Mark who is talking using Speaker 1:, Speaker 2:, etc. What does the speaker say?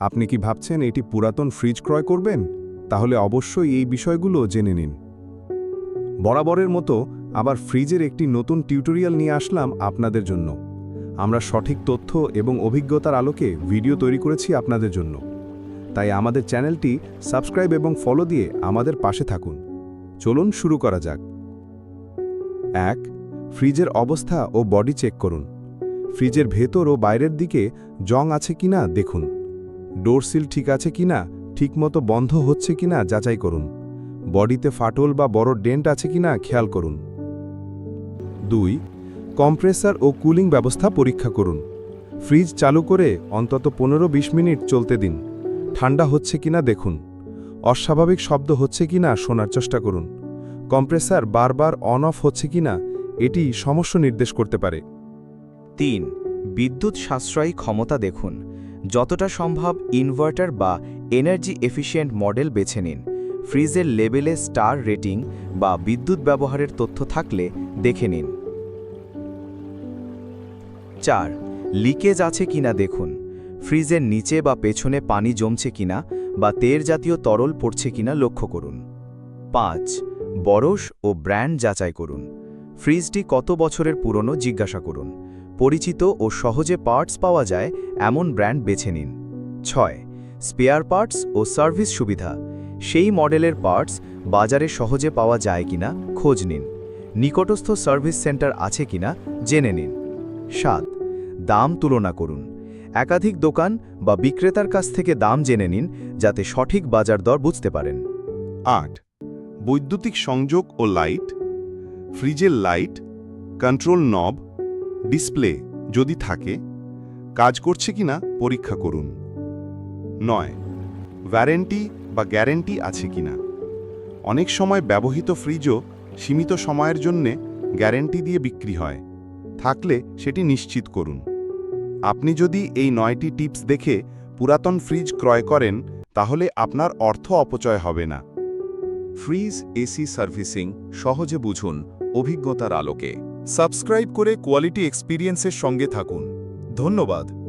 Speaker 1: আপনি কি ভাবছেন এটি পুরাতন ফ্রিজ ক্রয় করবেন? তাহলে অবশ্যই এই বিষয়গুলো জেনে নিন। বরাবরের মতো আবার ফ্রিজের একটি নতুন টিউটোরিয়াল নিয়ে আসলাম আপনাদের জন্য। আমরা সঠিক তথ্য এবং অভিজ্ঞতার আলোকে ভিডিও তৈরি করেছি আপনাদের জন্য। তাই আমাদের চ্যানেলটি সাবস্ক্রাইব এবং ফলো দিয়ে আমাদের পাশে থাকুন। চলুন শুরু করা যাক। এক, ফ্রিজের অবস্থা ও বডি চেক করুন। ফ্রিজের ভেতর ও বাইরের দিকে জং আছে কিনা দেখুন। ডোর সিল ঠিক আছে কিনা ঠিকমতো বন্ধ হচ্ছে কিনা যাচাই করুন। বডিতে ফাটল বা বড় ডেন্ট আছে কিনা খেয়াল করুন। দুই, কম্প্রেসার ও কুলিং ব্যবস্থা পরীক্ষা করুন। ফ্রিজ চালু করে অন্তত পনেরো বিশ মিনিট চলতে দিন। ঠান্ডা হচ্ছে কিনা দেখুন। অস্বাভাবিক শব্দ হচ্ছে কিনা শোনার চেষ্টা করুন। কম্প্রেসার বারবার অন অফ হচ্ছে কিনা এটি সমস্যা নির্দেশ করতে পারে।
Speaker 2: তিন, বিদ্যুৎ সাশ্রয়ী ক্ষমতা দেখুন। যতটা সম্ভব ইনভার্টার বা এনার্জি এফিশিয়েন্ট মডেল বেছে নিন। ফ্রিজের লেবেলে স্টার রেটিং বা বিদ্যুৎ ব্যবহারের তথ্য থাকলে দেখে নিন। চার লিকেজ আছে কিনা দেখুন। ফ্রিজের নিচে বা পেছনে পানি জমছে কিনা বা তেল জাতীয় তরল পড়ছে কিনা লক্ষ্য করুন। পাঁচ, বরস ও ব্র্যান্ড যাচাই করুন। ফ্রিজটি কত বছরের পুরনো জিজ্ঞাসা করুন। পরিচিত ও সহজে পার্টস পাওয়া যায় এমন ব্র্যান্ড বেছে নিন। ছয়, স্পেয়ার পার্টস ও সার্ভিস সুবিধা। সেই মডেলের পার্টস বাজারে সহজে পাওয়া যায় কিনা খোঁজ নিন। নিকটস্থ সার্ভিস সেন্টার আছে কিনা জেনে নিন। সাত, দাম তুলনা করুন। একাধিক দোকান বা বিক্রেতার কাছ থেকে দাম জেনে নিন যাতে সঠিক বাজার দর বুঝতে পারেন।
Speaker 3: আট, বৈদ্যুতিক সংযোগ ও লাইট। ফ্রিজের লাইট, কন্ট্রোল নব ডিসপ্লে যদি থাকে, কাজ করছে কিনা পরীক্ষা করুন। নয়, ওয়ারেন্টি বা গ্যারেন্টি আছে কিনা? অনেক সময় ব্যবহৃত ফ্রিজও সীমিত সময়ের জন্যে গ্যারেন্টি দিয়ে বিক্রি হয়। থাকলে সেটি নিশ্চিত করুন। আপনি যদি এই নয়টি টিপস দেখে পুরাতন ফ্রিজ ক্রয় করেন, তাহলে আপনার অর্থ অপচয় হবে না।
Speaker 4: ফ্রিজ এসি সার্ভিসিং সহজে বুঝুন অভিজ্ঞতার আলোকে। সাবস্ক্রাইব করে কোয়ালিটি এক্সপিরিয়েন্সের সঙ্গে থাকুন। ধন্যবাদ।